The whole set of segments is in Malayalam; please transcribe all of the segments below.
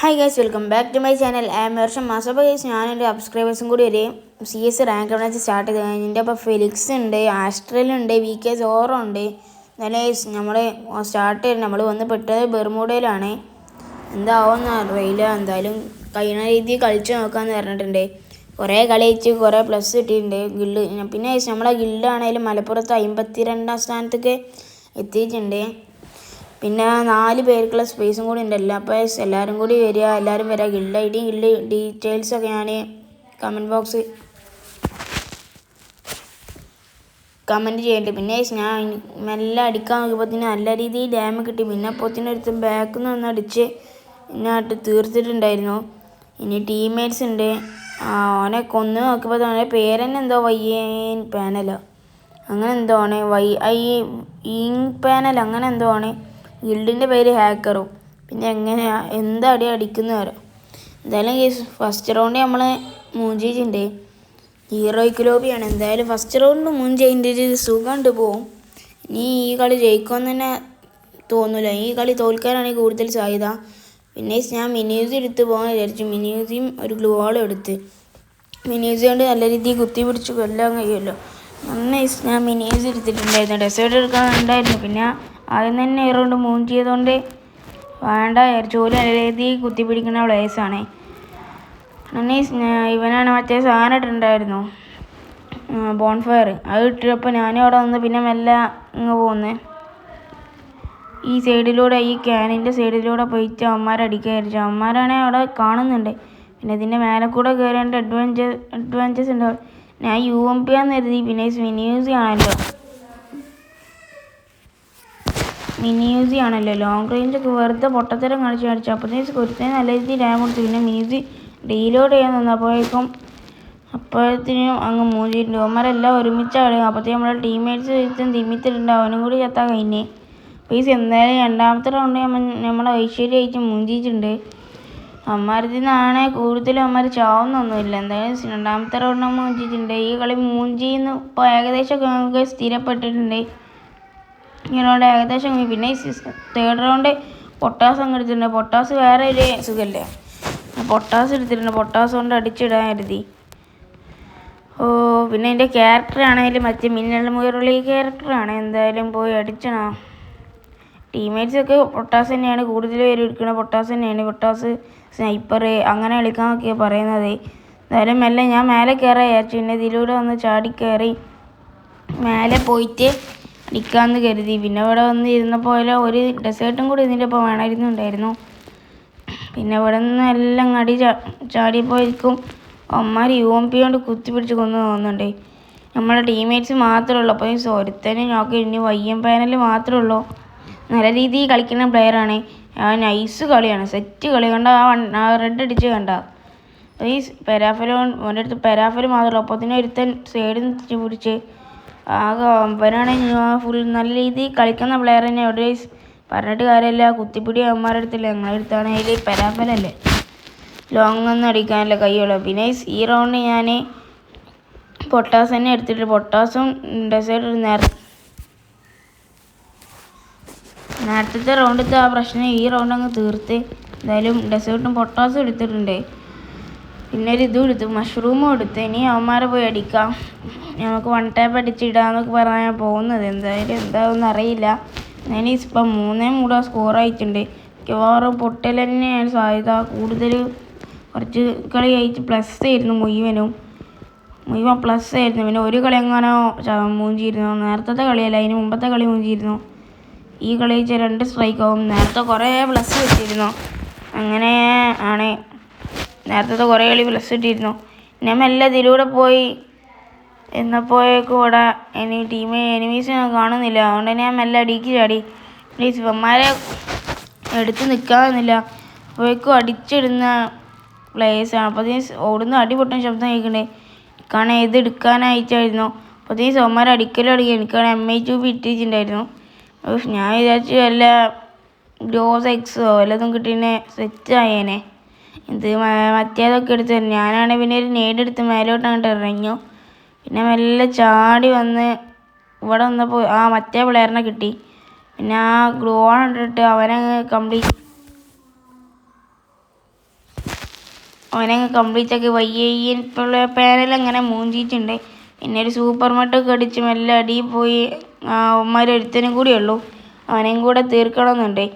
Hi guys welcome back to my channel ആം വർഷം മാസപ്പോൾ ഗൈസ് ഞാൻ എന്റെ സബ്സ്ക്രൈബേഴ്സും കൂടി ഒരു സി എസ് റാങ്ക് വെച്ച് സ്റ്റാർട്ട് ചെയ്ത് കഴിഞ്ഞിട്ട് അപ്പോൾ ഫെലിക്സ് ഉണ്ട് ആസ്ട്രേലിയ ഉണ്ട് വി കെ സോറോ ഉണ്ട്. എന്നാലും ഗൈസ് നമ്മൾ സ്റ്റാർട്ട് ചെയ്ത് നമ്മൾ വന്ന് പെട്ടത് ബെർമൂഡയിലാണ് എന്താവുമെന്ന് അറിയില്ല. എന്തായാലും കഴിയുന്ന രീതിയിൽ കളിച്ച് നോക്കാമെന്ന് പറഞ്ഞിട്ടുണ്ട്. കുറേ കളിച്ച് കുറേ പ്ലസ് കിട്ടിയിട്ടുണ്ട്. ഗിൽഡ് പിന്നെ നമ്മളെ ആണെങ്കിലും മലപ്പുറത്ത് അമ്പത്തി രണ്ടാം സ്ഥാനത്തേക്ക് എത്തിയിട്ടുണ്ട്. പിന്നെ നാല് പേർക്കുള്ള സ്പേസും കൂടി ഉണ്ടല്ലോ. അപ്പോൾ എല്ലാവരും കൂടി വരിക എല്ലാവരും വരിക ഗിൽഡ് ഐ ഡി ഗിൽഡ് ഡീറ്റെയിൽസൊക്കെ ഞാൻ കമന്റ് ബോക്സ് കമന്റ് ചെയ്യുന്നുണ്ട് പിന്നെ ഞാൻ മെല്ലെ അടിക്കാൻ നോക്കിയപ്പോൾ തന്നെ നല്ല രീതിയിൽ ഡാമ് കിട്ടി. പിന്നെ അപ്പോത്തിന് ഒരുത്ത് ബാക്കിൽ നിന്ന് ഒന്ന് അടിച്ച് എന്നെ തീർത്തിട്ടുണ്ടായിരുന്നു. ഇനി ടീംമേറ്റ്സ് ഉണ്ട്. ആ ഓനെ കൊന്ന് നോക്കിയപ്പോൾ അവന്റെ പേരെന്നെ എന്തോ വയ്യേൻ പാനൽ അങ്ങനെ എന്തോ ആണ് വൈ ഐ ഇങ് പാനൽ അങ്ങനെ എന്തോ ആണ്. ഗിൽഡിന്റെ പേര് ഹാക്കറും. പിന്നെ എങ്ങനെയാ എന്താ അടി അടിക്കുന്ന വരാം എന്തായാലും കേസ് ഫസ്റ്റ് റൗണ്ട് നമ്മൾ മൂഞ്ചിയിട്ടുണ്ട് ഹീറോയ്ക്ക് ലോബിയാണ്. എന്തായാലും ഫസ്റ്റ് റൗണ്ട് മൂഞ്ചതിന്റെ ഒരു സുഖമുണ്ട് പോവും. ഇനി ഈ കളി ജയിക്കുമെന്ന് തന്നെ തോന്നില്ല ഈ കളി തോൽക്കാനാണ് കൂടുതൽ സാധ്യത. പിന്നെ ഞാൻ മിനിയൂസി എടുത്ത് പോകാൻ വിചാരിച്ചു. മിനിയൂസിയും ഒരു ഗ്ലൂവോളും എടുത്ത്. മിനിയൂസി കൊണ്ട് നല്ല രീതിയിൽ കുത്തി പിടിച്ച് കൊല്ലാൻ കഴിയുമല്ലോ. നന്നായി ഞാൻ മിനിയൂസ് എടുത്തിട്ടുണ്ടായിരുന്നു. ഡെസേർട്ട് എടുക്കാൻ ഉണ്ടായിരുന്നു. പിന്നെ ആദ്യം തന്നെ ഏറോണ്ട് മൂൺ ചെയ്തുകൊണ്ട് വേണ്ട ജോലി നല്ല രീതിയിൽ കുത്തി പിടിക്കുന്ന പ്ലേസാണ്. നന്നീസ് ഇവനാണ് മറ്റേ സാധനം ഇട്ടിട്ടുണ്ടായിരുന്നു. ബോൺഫയർ. അത് ഇട്ടപ്പോൾ ഞാനും അവിടെ വന്ന് പിന്നെ മെല്ലെ ഇങ്ങ് പോന്ന്. ഈ സൈഡിലൂടെ ഈ ക്യാനിന്റെ സൈഡിലൂടെ പോയിട്ട് അവന്മാരെ അവന്മാരാണെ അവിടെ കാണുന്നുണ്ട്. പിന്നെ ഇതിന്റെ മേലെ കൂടെ കയറേണ്ട അഡ്വഞ്ചർ അഡ്വഞ്ചേഴ്സ് ഉണ്ടാവും ഞാൻ യു എം പി ആന്ന് കരുതി. പിന്നെ മിനിയൂസ് ആണല്ലോ. മിനിയൂസി ആണല്ലോ. ലോങ് റേഞ്ചൊക്കെ വെറുതെ പൊട്ടത്തരം കാണിച്ച് കാണിച്ചു. അപ്പോഴത്തേക്ക് കുരുത്തേ നല്ല രീതിയിൽ ഡാം കൊടുത്തു. പിന്നെ മ്യൂസി ഡീലോഡ് ചെയ്യാൻ നിന്നപ്പോഴേക്കും അപ്പോഴത്തേനും അങ്ങ് മൂഞ്ചിട്ടുണ്ട് അവന്മാരെല്ലാം ഒരുമിച്ച് കളിയും അപ്പോഴത്തേക്കും നമ്മുടെ ടീംമേറ്റ്സ് ഒരുത്തും തിമ്മിത്തിട്ടുണ്ട് അവനും കൂടി ചത്താ കഴിഞ്ഞ്. പൈസ എന്തായാലും രണ്ടാമത്തെ റൗണ്ട് നമ്മളെ ഐശ്വര്യമായിട്ട് മുഞ്ചിയിട്ടുണ്ട്. അമ്മാരത്തിൽ നിന്നാണ് കൂടുതലും അമ്മാർ ചാവുന്നൊന്നുമില്ല എന്തായാലും രണ്ടാമത്തെ റൗണ്ട് നമ്മൾ മുഞ്ചിയിട്ടുണ്ട്. ഈ കളി മൂഞ്ചിന്ന് ഇപ്പോൾ ഏകദേശം നമുക്ക് സ്ഥിരപ്പെട്ടിട്ടുണ്ട്. ഈ റൗണ്ട് ഏകദേശം പിന്നെ തേർഡ് റൗണ്ട് പൊട്ടാസ് അങ്ങ് എടുത്തിട്ടുണ്ട്. പൊട്ടാസ് വേറെ ഒരു സുഖമല്ലേ. പൊട്ടാസ് എടുത്തിട്ടുണ്ട്. പൊട്ടാസ് കൊണ്ട് അടിച്ചിടാൻ കരുതി. ഓ പിന്നെ എന്റെ ക്യാരക്ടറാണെങ്കിലും മറ്റേ മിന്നൽ മുയറുള്ള ഈ ക്യാരക്ടറാണ് എന്തായാലും പോയി അടിച്ചണം. ടീംമേറ്റ്സ് ഒക്കെ പൊട്ടാസ് തന്നെയാണ്. കൂടുതൽ പേര് എടുക്കുന്നത് പൊട്ടാസ് തന്നെയാണ്. പൊട്ടാസ് സ്നൈപ്പർ അങ്ങനെ കളിക്കാൻ ഒക്കെ പറയുന്നത്. എന്തായാലും മെല്ലെ ഞാൻ മേലെ കയറാൻ വിചാരിച്ചു. പിന്നെ ഇതിലൂടെ വന്ന് ചാടി കയറി മേലെ പോയിട്ട് അടിക്കാമെന്ന് കരുതി. പിന്നെ ഇവിടെ വന്ന് ഇരുന്നപ്പോൾ ഒരു ഡെസേർട്ടും കൂടി ഇതിന്റെ ഒപ്പം വേണമായിരുന്നുണ്ടായിരുന്നു പിന്നെ ഇവിടെ നിന്ന് എല്ലാം അടി ചാ ചാടിയപ്പോയിരിക്കും അമ്മമാർ യു എം പി കൊണ്ട് കുത്തിപ്പിടിച്ച് കൊന്നു തോന്നുന്നുണ്ട്. നമ്മുടെ ടീംമേറ്റ്സ് മാത്രമേ ഉള്ളൂ. അപ്പോൾ ഈ ഒരുത്തനെ നോക്കി ഇനി വയ്യം പാനൽ മാത്രമേ ഉള്ളൂ. നല്ല രീതിയിൽ കളിക്കുന്ന പ്ലെയറാണ് നൈസ് കളിയാണ്. സെറ്റ് കളി കണ്ട ആ റെഡ് അടിച്ച് കണ്ട. ഈ പെരാഫലോ അവന്റെ അടുത്ത് പെരാഫൽ മാത്രമല്ല അപ്പോൾ തന്നെ ഒരുത്തൻ സൈഡിൽ നിന്ന് പിടിച്ച് ആകെ അവനാണെങ്കിൽ ഫുൾ നല്ല രീതിയിൽ കളിക്കുന്ന പ്ലെയർ തന്നെ അവിടെ പറഞ്ഞിട്ട് കാര്യമില്ല കുത്തിപ്പിടി അവന്മാരുടെ അടുത്തില്ല. ഞങ്ങളുടെ അടുത്താണെങ്കിൽ പെരാഫലല്ലേ. ലോങ് ഒന്നും അടിക്കാനല്ല കൈയുള്ളൂ പിന്നെ ഈ റൗണ്ട് ഞാൻ പൊട്ടാസ് തന്നെ എടുത്തിട്ട് പൊട്ടാസും ഡെസേർട്ട് നേര നേരത്തെ റൗണ്ടത്തെ ആ പ്രശ്നം ഈ റൗണ്ട് അങ്ങ് തീർത്ത്. എന്തായാലും ഡെസേർട്ടും പൊട്ടാസും എടുത്തിട്ടുണ്ട്. പിന്നെ ഒരു ഇതും എടുത്തു മഷ്റൂമും എടുത്ത്. ഇനി അവന്മാരെ പോയി അടിക്കാം. നമുക്ക് വൺ ടാപ്പ് അടിച്ചിടാന്നൊക്കെ പറഞ്ഞാൽ പോകുന്നത്. എന്തായാലും എന്താണെന്ന് അറിയില്ല. ഞാൻ ഇപ്പം മൂന്നേ മൂടാ സ്കോർ ആയിട്ടുണ്ട്. മിക്കവാറും പൊട്ടൽ തന്നെയാണ് സാധ്യത. കൂടുതൽ കുറച്ച് കളി കഴിച്ച് പ്ലസ് ആയിരുന്നു മുഴുവനും. മുഴുവൻ പ്ലസ് ആയിരുന്നു. പിന്നെ ഒരു കളി എങ്ങാനോ മൂഞ്ചിയിരുന്നു. നേരത്തെ കളിയല്ല അതിന് മുമ്പത്തെ കളി മൂഞ്ചിയിരുന്നു. ഈ കളി വെച്ചാൽ രണ്ട് സ്ട്രൈക്ക് ആവും നേരത്തെ കുറേ പ്ലസ് കിട്ടിയിരുന്നു. അങ്ങനെ ആണ്. നേരത്തെ കുറേ കളി പ്ലസ് കിട്ടിയിരുന്നു. ഞാൻ മെല്ലെ ഇതിലൂടെ പോയി എന്നപ്പോഴേക്കും ഇവിടെ ഇനി ടീം എനിമീസ് ഞാൻ കാണുന്നില്ല. അതുകൊണ്ട് ഞാൻ മെല്ലെ അടിക്ക് ചാടി. ഇവന്മാരെ എടുത്ത് നിൽക്കാമെന്നില്ല അപ്പോഴേക്കും അടിച്ചിടുന്ന പ്ലേയേഴ്സാണ് അപ്പോൾ ഓടുന്ന അടിപൊട്ടൻ ശബ്ദം കേൾക്കണ്ടേ? കാരണം ഇത് എടുക്കാനായിട്ടായിരുന്നു. അപ്പോൾ ഈ സോമാരെ അടിക്കലും അടിക്കുക എനിക്കാണ് എം ഐ ടു ഇട്ടിട്ടുണ്ടായിരുന്നു ഞാൻ വിചാരിച്ചു വല്ല ഗ്രോസ് എക്സോ വല്ലതും കിട്ടിയെ സെറ്റ് ആയേനെ. ഇത് മറ്റേതൊക്കെ എടുത്ത് ഞാനാണെങ്കിൽ പിന്നെ ഒരു നേടെടുത്ത് മേലോട്ടങ്ങോട്ട് ഇറങ്ങി പിന്നെ മെല്ലെ ചാടി വന്ന് ഇവിടെ വന്നപ്പോൾ ആ മറ്റേ പിള്ളേരനെ കിട്ടി. പിന്നെ ആ ഗ്ലൂ ഓൺ ഇട്ടിട്ട് അവനങ്ങ് കംപ്ലീറ്റ് അവനങ്ങ് കംപ്ലീറ്റ് ആക്കി. വയ്യ പാനൽ അങ്ങനെ മൂഞ്ചിയിട്ടുണ്ട്. പിന്നെ ഒരു സൂപ്പർ മട്ടൊക്കെ അടിച്ച് മെല്ലെ അടിയിൽ പോയി അവന്മാർ ഒരുത്തനും കൂടി ഉള്ളൂ. അവനെയും കൂടെ തീർക്കണമെന്നുണ്ട്.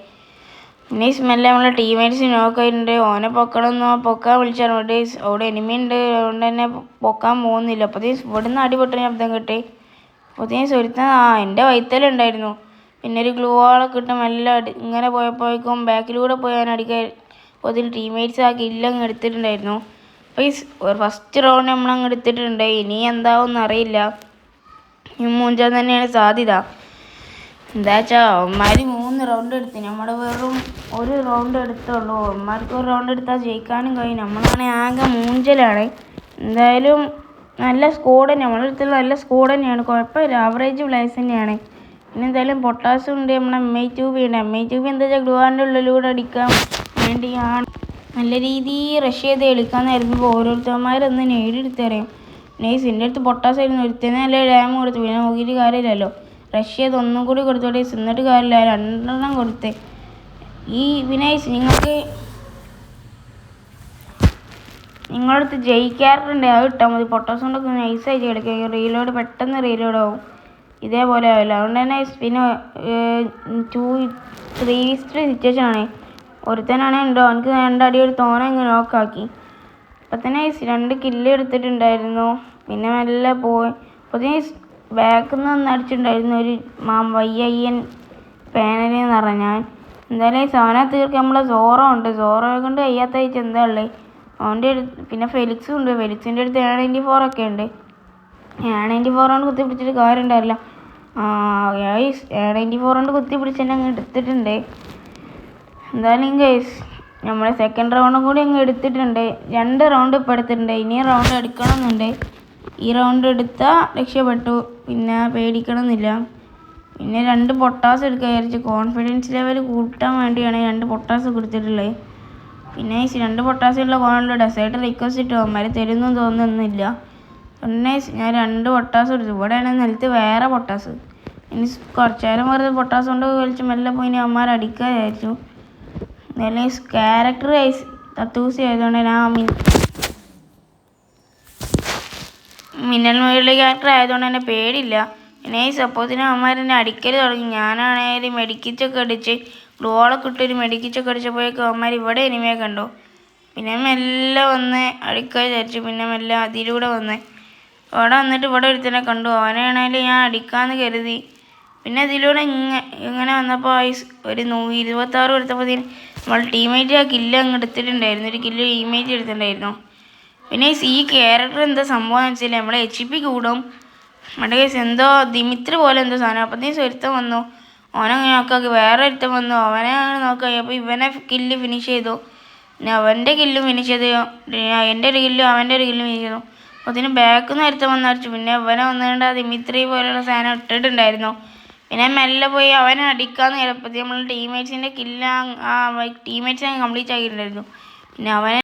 പിന്നെ സ്മെല്ല് നമ്മളെ ടീമേറ്റ്സ് നോക്കിയിട്ടുണ്ട് ഓനെ പൊക്കണമെന്നോ പൊക്കാൻ വിളിച്ചാൽ മതി അവിടെ എനിമി ഉണ്ട്. അതുകൊണ്ട് തന്നെ പൊക്കാൻ പോകുന്നില്ല. അപ്പോഴത്തേ ഇവിടുന്ന് അടിപൊട്ട ശബ്ദം കിട്ടി. അപ്പോഴത്തേ ഒരുത്തൻ ആ എന്റെ വൈത്തലുണ്ടായിരുന്നു പിന്നെ ഒരു ഗ്ലൂ വാളൊക്കെ ഇട്ട് മെല്ലെ അടി ഇങ്ങനെ പോയപ്പോഴേക്കും ബാക്കിലൂടെ പോയി അവൻ അടിക്കാൻ. അപ്പോൾ അതിൽ ടീമേറ്റ്സ് ആ കില്ലങ്ങ് എടുത്തിട്ടുണ്ടായിരുന്നു. ഒരു ഫസ്റ്റ് റൗണ്ട് നമ്മൾ അങ്ങ് എടുത്തിട്ടുണ്ട്. ഇനി എന്താവും അറിയില്ല മൂഞ്ചാൻ തന്നെയാണ് സാധ്യത. എന്താ വെച്ചാൽ അവന്മാർ മൂന്ന് റൗണ്ട് എടുത്ത്. നമ്മൾ വെറും ഒരു റൗണ്ട് എടുത്തുള്ളൂ. അവന്മാർക്ക് ഒരു റൗണ്ട് എടുത്താൽ ജയിക്കാനും കഴിയും. നമ്മളാണെങ്കിൽ ആകെ മൂഞ്ചലാണ്. എന്തായാലും നല്ല സ്കോഡ് തന്നെ. നമ്മുടെ അടുത്തുള്ള നല്ല സ്കോഡ് തന്നെയാണ്. കുഴപ്പമില്ല. ആവറേജ് പ്ലേസ് തന്നെയാണ്. പിന്നെ എന്തായാലും പൊട്ടാസും ഉണ്ട്. നമ്മുടെ എം ഐ ട്യൂബ് ഉണ്ട് എം ഐ ട്യൂബ് എന്താ വെച്ചാൽ ഗ്ലുവാന്റെ ഉള്ളിലൂടെ അടിക്കാൻ വേണ്ടിയാണ് നല്ല രീതിയിൽ റഷ് ചെയ്ത് കളിക്കാന്നായിരുന്നു ഇപ്പോൾ ഓരോരുത്തന്മാരൊന്ന് നേടിയെടുത്തറിയാം നൈസ് എന്റെ അടുത്ത് പൊട്ടാസായിരുന്നു ഒരുത്തന്നെ നല്ല ഡാം കൊടുത്തു. പിന്നെ നോക്കിയിട്ട് കാര്യമില്ലല്ലോ. റഷ് ചെയ്ത് ഒന്നും കൂടി കൊടുത്തോട്ടെ എന്നിട്ട് കാര്യമില്ല. രണ്ടെണ്ണം കൊടുത്തേ. ഈ വിനൈസ് നിങ്ങൾക്ക് നിങ്ങളടുത്ത് ജയിക്കാറുണ്ട്. അത് ഇട്ടാൽ മതി. പൊട്ടാസ് കൊണ്ടൊക്കെ നൈസായിട്ട് കളിക്കുക റീലോഡ് പെട്ടെന്ന് റീലോഡ് ആവും. ഇതേപോലെ ആവില്ല. അതുകൊണ്ട് തന്നെ പിന്നെ ടു ത്രീ ത്രീ സിറ്റുവേഷൻ ആണ്. ഒരുത്തനാണെ ഉണ്ടോ എനിക്ക് രണ്ടടി ഒരു തോന അങ്ങ് നോക്കാക്കി. അപ്പം തന്നെ രണ്ട് കില്ല് എടുത്തിട്ടുണ്ടായിരുന്നു. പിന്നെ മെല്ലെ പോയി. അപ്പോൾ ബാക്കിൽ നിന്ന് അടിച്ചിട്ടുണ്ടായിരുന്നു. ഒരു മാം വയ്യയ്യൻ പാനലിൽ എന്ന് ഞാൻ എന്തായാലും സാധനം തീർക്കാൻ നമ്മളെ സോറോ ഉണ്ട്. സോറോ കൊണ്ട് വയ്യാത്ത വെച്ച് എന്താ ഉള്ളത് അവന്റെ അടുത്ത് പിന്നെ ഫെലിക്സും ഉണ്ട്. ഫെലിക്സിന്റെ അടുത്ത് ഏഴ് നയന്റി ഫോറൊക്കെ ഉണ്ട്. ഏഴ് നയന്റി ഫോർ കൊണ്ട് കുത്തി പിടിച്ചിട്ട് കാര്യം ഉണ്ടാവില്ല എ നയന്റി ഫോർ കൊണ്ട് കുത്തി പിടിച്ച് തന്നെ അങ്ങ് എടുത്തിട്ടുണ്ട്. എന്തായാലും ഗൈസ് നമ്മൾ സെക്കൻഡ് റൗണ്ടും കൂടി അങ്ങ് എടുത്തിട്ടുണ്ട്. രണ്ട് റൗണ്ട് ഇപ്പോൾ എടുത്തിട്ടുണ്ട്. ഇനി റൗണ്ട് എടുക്കണമെന്നുണ്ട്. ഈ റൗണ്ട് എടുത്താൽ രക്ഷപ്പെട്ടു. പിന്നെ പേടിക്കണമെന്നില്ല. പിന്നെ രണ്ട് പൊട്ടാസ് എടുക്കാൻ വിചാരിച്ച് കോൺഫിഡൻസ് ലെവൽ കൂട്ടാൻ വേണ്ടിയാണ് രണ്ട് പൊട്ടാസ് കൊടുത്തിട്ടുള്ളത് പിന്നെ രണ്ട് പൊട്ടാസുള്ള കോണുള്ള ഡെസേർട്ട് റിക്വസ്റ്റ് ഇട്ടു തരുമെന്ന് തോന്നുന്നില്ല. പിന്നെ ഞാൻ രണ്ട് പൊട്ടാസ് എടുത്തു ഇവിടെയാണ് നിലത്ത് വേറെ പൊട്ടാസ്. ഇനി കുറച്ചു നേരം വെറുതെ പൊട്ടാസ് കൊണ്ട് കളിച്ച് മെല്ലെ പോയി അവന്മാർ അടിക്കാൻ വിചാരിച്ചു. എന്തായാലും ക്യാരക്ടർ വൈസ് തത്തൂസി ആയതുകൊണ്ട് ഞാൻ മിൻ മിന്നൽ മുരളി ക്യാരക്ടർ ആയതുകൊണ്ട് എന്നെ പേടില്ല എന്നെ ഈ സപ്പോസിന് അവന്മാർ എന്നെ അടിക്കൽ തുടങ്ങി. ഞാനാണെങ്കിൽ മെഡിക്കിച്ചൊക്കെ അടിച്ച് ഗ്ലോളൊക്കെ ഇട്ടൊരു മെഡിക്കിച്ചൊക്കെ അടിച്ചപ്പോഴേക്കും അവന്മാർ ഇവിടെ എനിമയെ കണ്ടു. പിന്നെ മെല്ലെ വന്ന് അടിക്കാൻ വിചാരിച്ചു. പിന്നെ മെല്ലെ അതിലൂടെ വന്ന്. അവിടെ വന്നിട്ട് ഇവിടെ ഒരുത്തനെ കണ്ടു. അവനാണെങ്കിൽ ഞാൻ അടിക്കാമെന്ന് കരുതി. പിന്നെ അതിലൂടെ ഇങ്ങനെ ഇങ്ങനെ വന്നപ്പോൾ ഒരു നൂ ഇരുപത്താറ് കൊടുത്തപ്പോഴത്തേന് നമ്മൾ ടീമേറ്റ് ആ കില്ല് അങ്ങ് എടുത്തിട്ടുണ്ടായിരുന്നു. ഒരു കില്ല് ടീമേറ്റ് എടുത്തിട്ടുണ്ടായിരുന്നു. പിന്നെ ഈ ക്യാരക്ടർ എന്താ സംഭവം എന്ന് വെച്ചാൽ നമ്മളെ എച്ച് പി കൂടും. നമ്മുടെ കേസ് എന്തോ ദിമിത്ര പോലെ എന്തോ സാധനം. അപ്പോഴത്തേക്കും സ്വരുത്തം വന്നു. ഓനങ്ങനെ നോക്കാക്കി വേറെ ഒരുത്തം വന്നു. അവനെ അങ്ങനെ നോക്കി അപ്പോൾ ഇവനെ കില്ല് ഫിനിഷ് ചെയ്തു. പിന്നെ അവന്റെ കില്ലും ഫിനിഷ് ചെയ്തു. എന്റെ ഒരു കില്ലും അവന്റെ ഒരു കില്ലും ഫിനിഷ് ചെയ്തു. അപ്പോൾ അതിന് ബാക്കിൽ നിന്ന് ഒരുത്തം വന്നു അടിച്ചു പിന്നെ അവനെ വന്നുകൊണ്ട് ദിമിത്രി പോലെയുള്ള സാധനം ഇട്ടിട്ടുണ്ടായിരുന്നു. പിന്നെ മെല്ലെ പോയി അവനെ അടിക്കാന്ന് ചിലപ്പോഴത്തേക്ക് നമ്മൾ ടീമേറ്റ്സിന്റെ കില്ല ആ ടീമേറ്റ്സ് കംപ്ലീറ്റ് ആക്കിയിട്ടുണ്ടായിരുന്നു. പിന്നെ അവനെ